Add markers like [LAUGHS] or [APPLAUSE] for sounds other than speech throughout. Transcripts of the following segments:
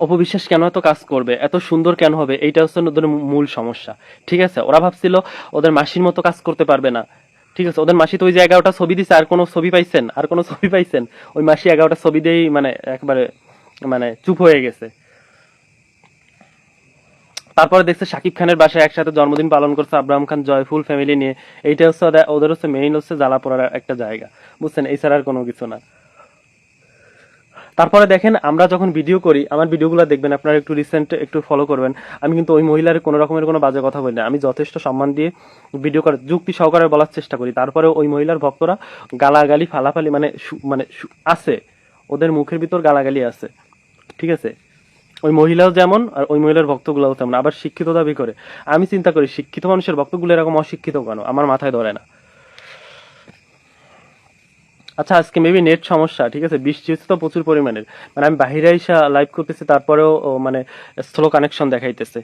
অপবিশ্বাস কেন এত কাজ করবে? এত সুন্দর কেন হবে? এইটা হচ্ছে ওদের মূল সমস্যা। ঠিক আছে? ওরা ভাবছিল ওদের মাসির মতো কাজ করতে পারবে না। ঠিক আছে? ওদের মাসি তো ওই যে এগারোটা ছবি দিছে, আর কোনো ছবি পাইছেন? আর কোনো ছবি পাইছেন? ওই মাসি এগারোটা ছবি দিয়েই মানে একবারে মানে চুপ হয়ে গেছে। তারপরে দেখছে শাকিব খানের বাসায় একসাথে জন্মদিন পালন করছে আব্রাহাম খান, জয়ফুল ফ্যামিলি নিয়ে। এইটা হচ্ছে ওদের- হচ্ছে মেইন হচ্ছে জ্বালা পড়ার একটা জায়গা। বুঝছেন? এছাড়া আর কোনো কিছু না। তারপরে দেখেন, আমরা যখন ভিডিও করি, আমার ভিডিওগুলো দেখবেন, আপনারা একটু রিসেন্ট একটু ফলো করবেন। আমি কিন্তু ওই মহিলার কোনো রকমের কোনো বাজে কথা বলি না। আমি যথেষ্ট সম্মান দিয়ে ভিডিও করে যুক্তি সহকারে বলার চেষ্টা করি। তারপরে ওই মহিলার ভক্তরা গালাগালি, ফালাফালি মানে মানে আছে। ওদের মুখের ভিতর গালাগালি আছে। ঠিক আছে? ওই মহিলাও যেমন, আর ওই মহিলার ভক্তগুলোও তেমন। আবার শিক্ষিত দাবি করে। আমি চিন্তা করি, শিক্ষিত মানুষের ভক্তগুলো এরকম অশিক্ষিত কেন? আমার মাথায় ধরে না। আচ্ছা আজকে মেবি নেট সমস্যা, ঠিক আছে? বৃষ্টি হচ্ছে তো প্রচুর পরিমাণের। মানে আমি বাহিরে এসে লাইভ করতেছি, তারপরেও মানে স্লো কানেকশন দেখাইতেছে।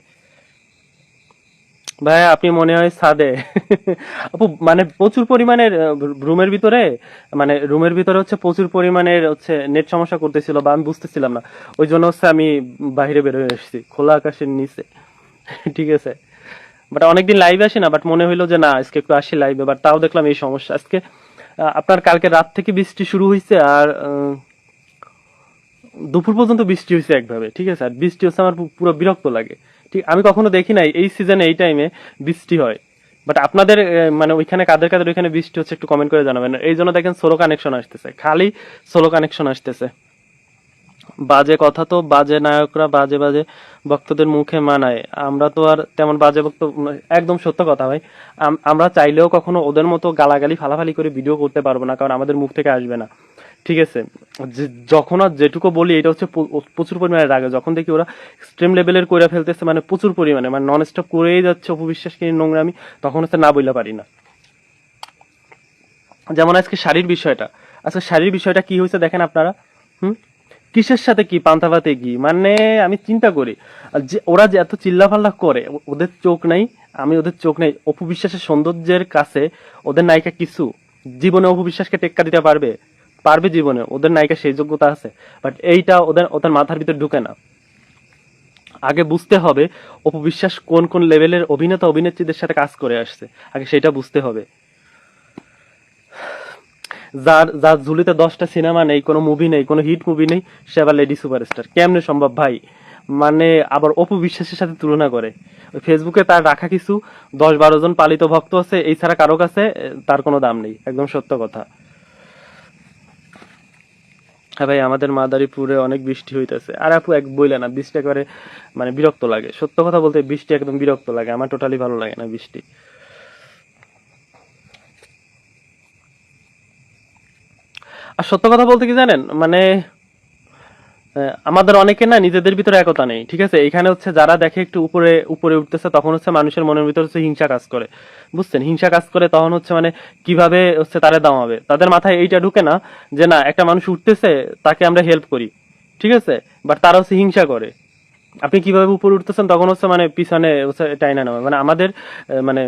ভাই, আপনি মনে হয় ছাদে। [LAUGHS] আপু মানে প্রচুর পরিমাণের রুমের ভিতরে মানে রুমের ভিতরে হচ্ছে প্রচুর পরিমাণের হচ্ছে নেট সমস্যা করতেছিল বা আমি বুঝতেছিলাম না। ওই জন্য হচ্ছে আমি বাহিরে বের হয়ে এসেছি খোলা আকাশের নিচে। [LAUGHS] ঠিক আছে? বাট অনেকদিন লাইভ আসি না বাট মনে হইল যে না, আজকে একটু আসি লাইভে বাট তাও দেখলাম এই সমস্যা। আজকে আপনার কালকে রাত থেকে বৃষ্টি শুরু হয়েছে আর দুপুর পর্যন্ত বৃষ্টি হয়েছে একভাবে, ঠিক আছে? আর বৃষ্টি হচ্ছে আমার পুরো বিরক্ত লাগে। ঠিক, আমি কখনো দেখি নাই এই সিজনে এই টাইমে বৃষ্টি হয়। বাট আপনাদের মানে ওইখানে কাদের কাদের ওইখানে বৃষ্টি হচ্ছে একটু কমেন্ট করে জানাবেন। এই জন্য দেখেন সোলো কানেকশন আসতেছে। খালি সোলো কানেকশন আসতেছে। বাজে কথা তো বাজে নায়করা বাজে বাজে ভক্তদের মুখে মানায়। আমরা তো আর তেমন বাজে ভক্ত, একদম সত্য কথা ভাই। আমরা চাইলেও কখনো ওদের মতো গালাগালি ফালাফালি করে ভিডিও করতে পারব না, কারণ আমাদের মুখ থেকে আসবে না। ঠিক আছে? যখন আর যেটুকু বলি, এটা হচ্ছে প্রচুর পরিমাণে রাগে। যখন দেখি ওরা এক্সট্রিম লেভেলের করে ফেলতেছে মানে প্রচুর পরিমাণে মানে নন স্টপ করেই যাচ্ছে অপবিশ্বাস কিনে নোংরামি, তখন হচ্ছে না বইলা পারি না। যেমন আজকে শাড়ির বিষয়টা। আজকে শাড়ির বিষয়টা কি হয়েছে দেখেন আপনারা। হুম? কিসের সাথে কি পান্তাভাতে কি? মানে আমি চিন্তা করি যে ওরা যে এত চিল্লাফাল্লা করে ওদের চোখ নাই, আমি ওদের চোখ নেই। অপু বিশ্বাসের সৌন্দর্যের কাছে ওদের নায়িকা কিছু, জীবনে অপু বিশ্বাসকে টেক্কা দিতে পারবে পারবে জীবনে, ওদের নায়িকা সেই যোগ্যতা আছে বাট এইটা ওদের ওদের মাথার ভিতর ঢুকে না। আগে বুঝতে হবে, অপু বিশ্বাস কোন কোন লেভেলের অভিনেতা, অভিনেত্রীদের সাথে কাজ করে আসছে, আগে সেটা বুঝতে হবে। যার যার ঝুলিতে দশটা সিনেমা নেই, কোনো মুভি নেই, কোনো হিট মুভি নেই, সে আবার লেডি সুপারস্টার কেমনে সম্ভব ভাই? মানে আবার অপু বিশ্বাসের সাথে তুলনা করে। ফেসবুকে তার রাখা কিছু, দশ বারো জন পালিত ভক্ত আছে, এই ছাড়া কারও কাছে তার কোনো দাম নেই, একদম সত্য কথা। হ্যাঁ ভাই, আমাদের মাদারীপুরে অনেক বৃষ্টি হইতেছে। আর আপু এক বইলে না, বৃষ্টি একেবারে মানে বিরক্ত লাগে। সত্য কথা বলতে বৃষ্টি একদম বিরক্ত লাগে, আমার টোটালি ভালো লাগে না বৃষ্টি। আর সত্য কথা বলতে কি জানেন? মানে আমাদের অনেকে না নিজেদের ভিতরে একতা নেই, ঠিক আছে? এখানে হচ্ছে যারা দেখে একটু উপরে উপরে উঠতেছে, তখন হচ্ছে মানুষের মনের ভিতরে হচ্ছে হিংসা কাজ করে। বুঝছেন? হিংসা কাজ করে, তখন হচ্ছে মানে কীভাবে হচ্ছে তারে দামাবে? তাদের মাথায় এইটা ঢুকে না যে, না, একটা মানুষ উঠতেছে, তাকে আমরা হেল্প করি। ঠিক আছে? বাট তারা হচ্ছে হিংসা করে। আপনি কীভাবে উপরে উঠতেছেন, তখন হচ্ছে মানে পিছনে হচ্ছে টাইনা নেওয়া মানে আমাদের মানে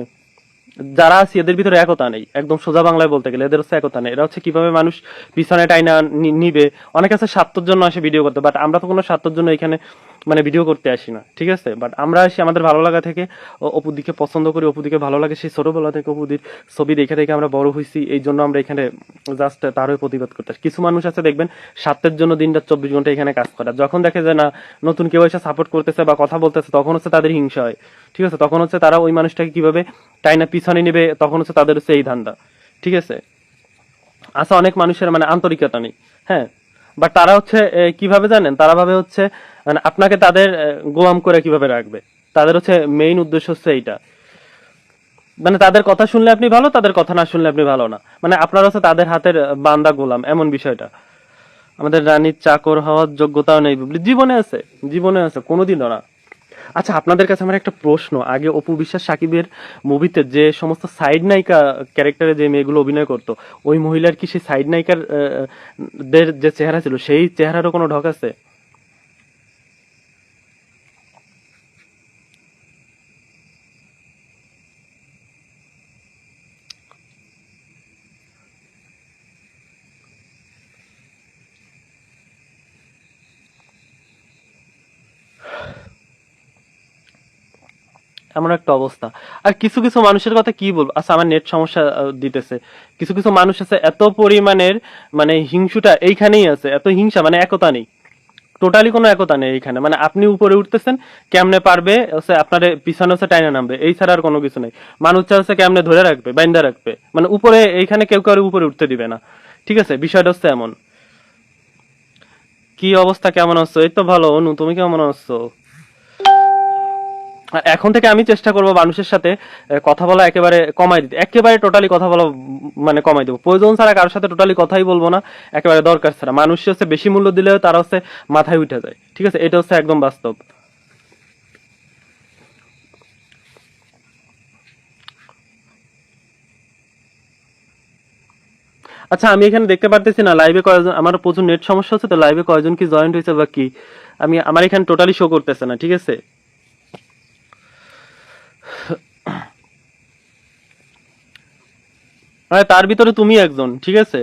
যারা আছে, এদের ভিতরে একতা নেই। একদম সোজা বাংলায় বলতে গেলে এদের হচ্ছে একতা নেই। এরা হচ্ছে কীভাবে মানুষ পিছনে টাইনা নিবে। অনেক আছে স্বার্থর জন্য আসে ভিডিও করতে বাট আমরা তো কোনো স্বার্থর জন্য এখানে মানে ভিডিও করতে আসি না, ঠিক আছে? বাট আমরা আসি আমাদের ভালো লাগা থেকে ও- অপুদিকে পছন্দ করি, অপুদিকে ভালো লাগে, সেই ছোটবেলা থেকে অপুদির ছবি দেখে দেখে আমরা বড় হয়েছি এই জন্য আমরা এখানে জাস্ট তার হয়ে প্রতিবাদ করতে আসি। কিছু মানুষ আছে, দেখবেন স্বার্থের জন্য দিনটা চব্বিশ ঘণ্টা এখানে কাজ করা। যখন দেখে যে না, নতুন কেউ এসে সাপোর্ট করতেছে বা কথা বলতেছে, তখন হচ্ছে তাদের হিংসা হয়। ঠিক আছে তখন হচ্ছে তারা ওই মানুষটাকে কীভাবে টাইনা পিছনে নেবে তখন হচ্ছে তাদের হচ্ছে এই ধান্দা। ঠিক আছে? আছে অনেক মানুষের মানে আন্তরিকতা নেই হ্যাঁ? বাট তারা হচ্ছে কীভাবে জানেন? তারা ভাবে হচ্ছে মানে আপনাকে তাদের এ, গোলাম করে কীভাবে রাখবে? তাদের হচ্ছে মেইন উদ্দেশ্য হচ্ছে এইটা। মানে তাদের কথা শুনলে আপনি ভালো তাদের কথা না শুনলে আপনি ভালো না। মানে আপনার হচ্ছে তাদের হাতের বান্দা গোলাম এমন বিষয়টা। আমাদের রানীর চাকর হওয়ার যোগ্যতাও নেই। জীবনে আছে জীবনে আছে কোনোদিনও না। আচ্ছা আপনাদের কাছে আমার একটা প্রশ্ন। আগে অপু বিশ্বাস সাকিবের মুভিতে যে সমস্ত সাইড নায়িকা ক্যারেক্টারে যে মেয়েগুলো অভিনয় করতো, ওই মহিলার কি সেই সাইড নায়িকার দের যে চেহারা ছিল, সেই চেহারারও কোনো ঢক আছে? এমন একটা অবস্থা। আর কিছু কিছু মানুষের কথা কি বলব? আচ্ছা আমার নেট সমস্যা দিতেছে। কিছু কিছু মানুষ আছে, এত পরিমাণের মানে হিংসুটা এইখানেই আছে। এত হিংসা মানে একতা নেই। টোটালি কোনো একতা নেই এইখানে। মানে আপনি উপরে উঠতেছেন, কেমনে পারবে? হচ্ছে আপনার পিছনে হচ্ছে টাইনা নামবে। এই ছাড়া আর কোনো কিছু নেই। মানুষ হচ্ছে কেমনে ধরে রাখবে, বাইন্দা রাখবে? মানে উপরে, এইখানে কেউ কারও উপরে উঠতে দিবে না। ঠিক আছে? বিষয়টা হচ্ছে এমন। কি অবস্থা? কেমন আছো? এই তো ভালো। অনু, তুমি কেমন আছো? এখন থেকে আমি চেষ্টা করব মানুষের সাথে কথা বলা একেবারে কমাই দিতে। একেবারে টোটালি কথা বলা মানে কমাই দেবো। প্রয়োজন ছাড়া কারোর সাথে টোটালি কথাই বলব না, একেবারে দরকার ছাড়া। মানুষ হচ্ছে বেশি মূল্য দিলেও তারা হচ্ছে মাথায় উঠে যায়। ঠিক আছে? এটা হচ্ছে একদম বাস্তব। আচ্ছা আমি এখানে দেখতে পারতেছি না লাইভে কয়জন আমার প্রচুর নেট সমস্যা হচ্ছে, তো লাইভে কয়জন কি জয়েন্ট হয়েছে বা কি? আমি, আমার এখানে টোটালি শো করতেছে না, ঠিক আছে? আরে, তার ভিতরে তুমি একজন, ঠিক আছে?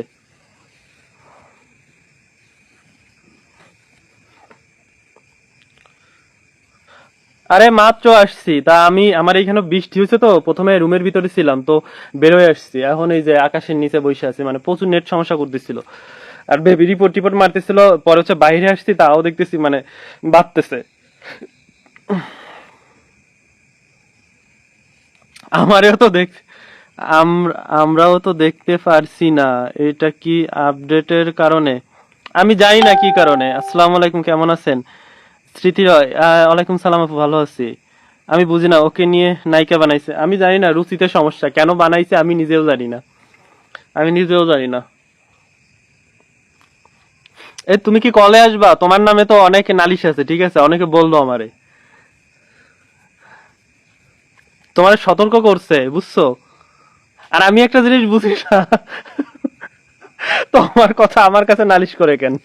আরে, মাত্র আসছি। তা আমি, আমার এখানে বৃষ্টি হয়েছে তো, প্রথমে রুমের ভিতরে ছিলাম, তো বেরোয় আসছি। এখন এই যে আকাশের নিচে বসে আছি মানে প্রচুর নেট সমস্যা করতেছিল। আর বেবি রিপোর্ট টিপোর্ট মারতেছিল, পরে হচ্ছে বাইরে আসছি, তাও দেখতেছি মানে বাড়তেছে। আমারও তো দেখ আমরাও তো দেখতে পারছি না। এটা কি আপডেটের কারণে? আমি জানি না কি কারণে। আসসালামু আলাইকুম, কেমন আছেন? স্মৃতি রয় ওয়ালাইকুম সালাম আপু, ভালো আছি। আমি বুঝি না, ওকে নিয়ে নায়িকা বানাইছে। আমি জানি না রুচিতে সমস্যা, কেন বানাইছে আমি নিজেও জানি না। আমি নিজেও জানি না। এ, তুমি কি কলে আসবা? তোমার নামে তো অনেক নালিশ আছে, ঠিক আছে? অনেকে বলল আমারে। তোমার সতর্ক করছে, বুঝছ? আর আমি একটা জিনিস বুঝি না। তোমার কথা আমার কাছে নালিশ করে কেন?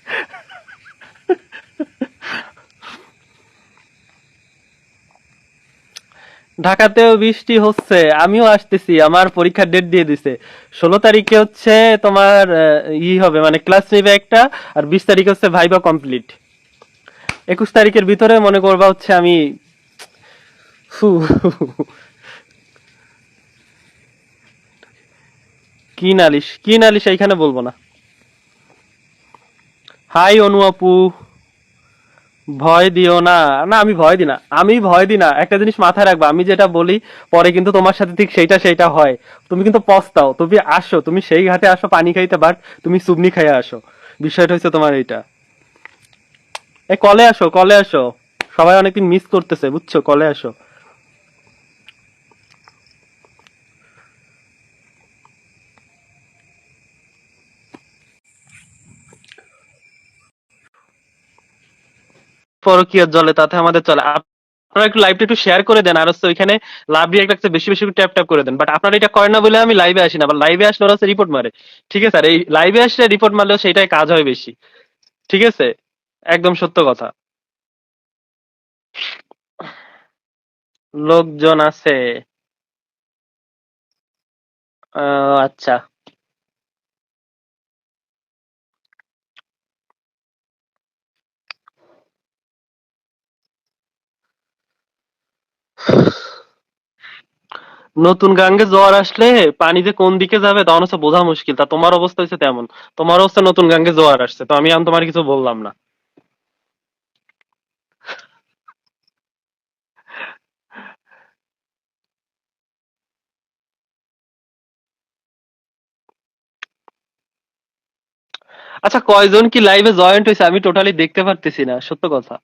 ঢাকাতেও বৃষ্টি হচ্ছে, আমিও আসতেছি, আমার পরীক্ষার ডেট দিয়ে দিছে। ষোলো তারিখে হচ্ছে তোমার ই হবে মানে ক্লাস নেবে একটা, আর বিশ তারিখে হচ্ছে ভাইবা কমপ্লিট একুশ তারিখের ভিতরে মনে করবা হচ্ছে আমি কি নালিশ কি নালিশ এইখানে বলব না। হাই অনু আপু, ভয় দিও না। না, আমি ভয় না, আমি ভয় না। একটা জিনিস মাথায় রাখবা, আমি যেটা বলি, পরে কিন্তু তোমার সাথে ঠিক সেইটা সেইটা হয়। তুমি কিন্তু পস্তাও, তুমি আসো, তুমি সেই ঘাটে আসো পানি খাইতে বাট তুমি সুবনি খাইয়ে আসো। বিষয়টা হচ্ছে তোমার এইটা। এ, কলে আসো কলে আসো। সবাই অনেকদিন মিস করতেছে, বুঝছ? কলে আসো। পরকীয়ার জলে, তাতে আমাদের চলে। আপনারা একটু লাইভটা একটু শেয়ার করে দেন, আর হচ্ছে ওইখানে লাভ রিয়াক্ট একটা বেশি বেশি ট্যাপ ট্যাপ করে দেন। বাট আপনারা এটা করেন না বলে আমি লাইভে আসি না লাইভে আসলে ওরা রিপোর্ট মারে। ঠিক আছে? আর এই লাইভে আসলে রিপোর্ট মারলেও সেটাই কাজ হয় বেশি। ঠিক আছে? একদম সত্য কথা। লোকজন আছে। আচ্ছা। নতুন গাঙ্গে জ্বর আসলে পানি যে কোন দিকে যাবে তখন হচ্ছে বোঝা মুশকিল। তা তোমার অবস্থা হচ্ছে তেমন। তোমার হচ্ছে নতুন গাঙ্গে জ্বর আসছে। তো আমি তোমার কিছু বললাম না। আচ্ছা কয়জন কি লাইভে জয়েন্ট হয়েছে? আমি টোটালি দেখতে পারতেছি না, সত্য কথা।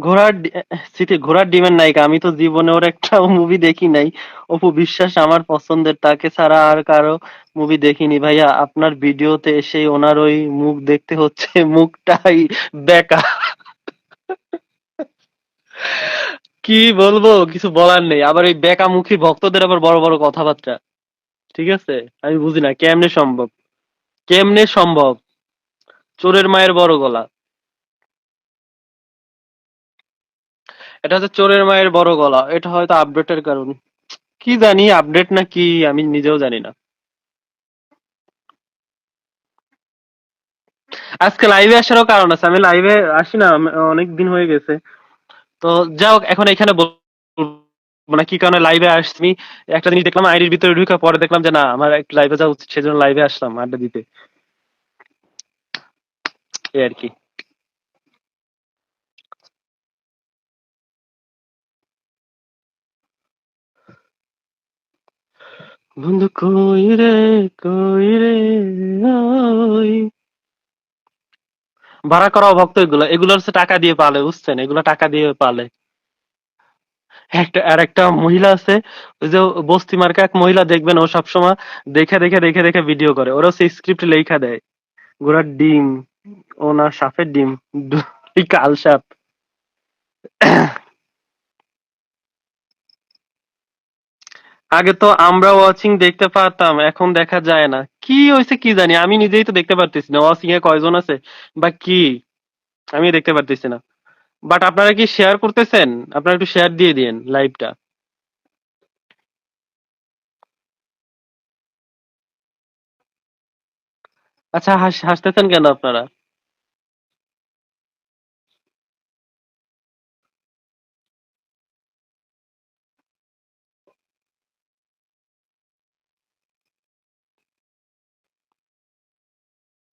ঘোড়ার স্মৃতি, ঘোড়ার ডিমের নায়িকা। আমি তো জীবনে ওর একটা মুভি দেখি নাই। অপু, বিশ্বাস আমার পছন্দের। তাকে ছাড়া আর কারও মুভি দেখিনি। ভাইয়া, আপনার ভিডিওতে এসে ওনার ওই মুখ দেখতে হচ্ছে। [LAUGHS] মুখটাই বেকা কি বলব? কিছু বলার নেই। আবার এই বেকা মুখী ভক্তদের আবার বড় বড় কথাবার্তা। ঠিক আছে? আমি বুঝি না। কেমনে সম্ভব? কেমনে সম্ভব? চোরের মায়ের বড় গলা। এটা হচ্ছে চোরের মায়ের বড় গলা। এটা হয়তো আপডেটের কারণ। কি জানি আপডেট না কি, আমি নিজেও জানি না। আজকে লাইভে আসারও কারণ আছে। আমি লাইভে আসি না অনেক দিন হয়ে গেছে। তো যাও এখন এখানে বলব না কি কারণে লাইভে আসছি। একটা জিনিস দেখলাম আইডির ভিতরে ঢুকে পরে দেখলাম যে না, আমার একটু লাইভে যাওয়া উচিত, সেজন্য লাইভে আসলাম আড্ডা দিতে। এই আর কি। বন্ধু কই রে কই রে ভাড়া করা ভক্ত এগুলো এগুলো হচ্ছে টাকা দিয়ে পালে, বুঝছেন? এগুলো টাকা দিয়ে পালে। একটা আর একটা মহিলা আছে, ওই যে বস্তি মার্কা এক মহিলা, দেখবেন ও সবসময় দেখে দেখে দেখে দেখে ভিডিও করে। ওরা সেই স্ক্রিপ্ট লেখা দেয়। ঘোড়ার ডিম ও না সাপের ডিম কাল সাপ। আগে তো আমরা ওয়াচিং দেখতে পারতাম, এখন দেখা যায় না। কি হয়েছে কি জানি, আমি নিজেই তো দেখতে পারতেছি না। ওয়াচিং এ কয়জন আছে বা কি আমি দেখতে পারতেছি না। বাট আপনারা কি শেয়ার করতেছেন? আপনারা একটু শেয়ার দিয়ে দিন লাইভটা আচ্ছা হাস- হাসতেছেন কেন আপনারা?